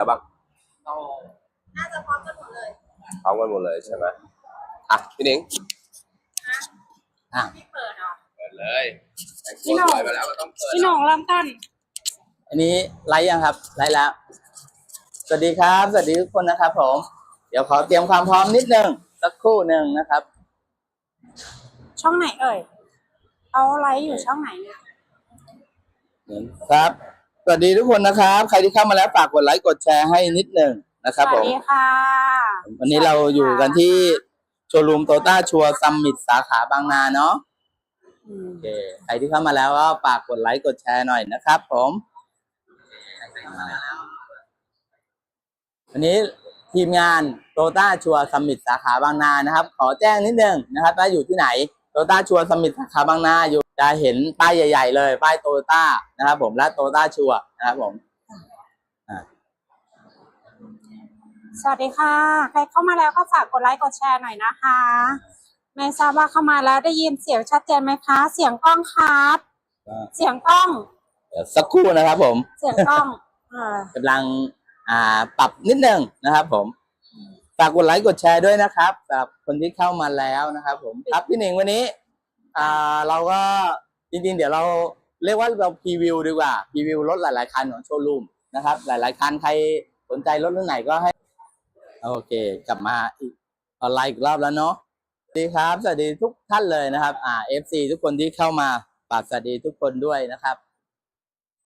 แต่บ้างน่าจะพร้อมกันหมดเลยพร้อมกันหมดเลยใช่ไหมอะพี่หนิงอะไม่เปิดเหรอเปิดเลยพี่หน่องปล่อยไปแล้วก็ต้องเปิดพี่หน้องเริ่มต้นอันนี้ไลฟ์ยังครับไลฟ์แล้ว สวัสดีครับ สวัสดีทุกคนนะครับ ผม เดี๋ยวขอเตรียมความพร้อมนิดนึงสักครู่หนึ่งนะครับ ช่องไหนเอ่ย เอาไลฟ์อยู่ช่องไหนเนี่ยครับส วัสดีทุกคนนะครับ ใครที่เข้ามาแล้วฝากกดไลค์กดแชร์ให้นิดหนึ่งนะครับสผวัสมดีค่ะ วันนี้เราอยู่กันที่โชว์รูมโตต้าชัวซัมมิตสาขาบางนาเนาะอืมโอเคใครที่เข้ามาแล้วก็ฝากกดไลค์กดแชร์หน่อยนะครับ ผม วันนี้ทีมงานโตต้าชัวซัมมิตสาขาบางนานะครับ ขอแจ้งนิดนึงนะครับว่าอยู่ที่ไหนโตต้าชัวซัมมิตสาขาบางนาอยู่ จะเห็นป้ายใหญ่ ๆ เลย ป้ายโตต้านะครับ ผมและโตต้าชัวนะครับผมสวัสดีค่ะ ใครเข้ามาแล้วก็ฝากกดไลค์กดแชร์หน่อยนะคะ ไม่ทราบว่าเข้ามาแล้วได้ยินเสียงชัดเจนไหมคะ เสียงกล้องครับ เสียงกล้อง เดี๋ยวสักครู่นะครับ ผม เสียงกล้องอ่ากำลังอ่าปรับนิดนึงนะครับ ผมฝากกดไลค์กดแชร์ด้วยนะครับสำหรับคนที่เข้ามาแล้วนะครับ ผมครับพี่หนิงวันนี้ อ่าเราก็จริงๆ เดี๋ยวเราเรียกว่าเราพรีวิวดีกว่าพรีวิวรถหลายๆคันของโชว์รูมนะครับ หลายๆคันใครสนใจรถรุ่นไหนก็ให้ โอเค กลับมาอีกออนไลน์อีกรอบแล้วเนาะสวัสดีครับ สวัสดีทุกท่านเลยนะครับ อ่า FC ทุกคนที่เข้ามาฝากสวัสดีทุกคนด้วยนะครับ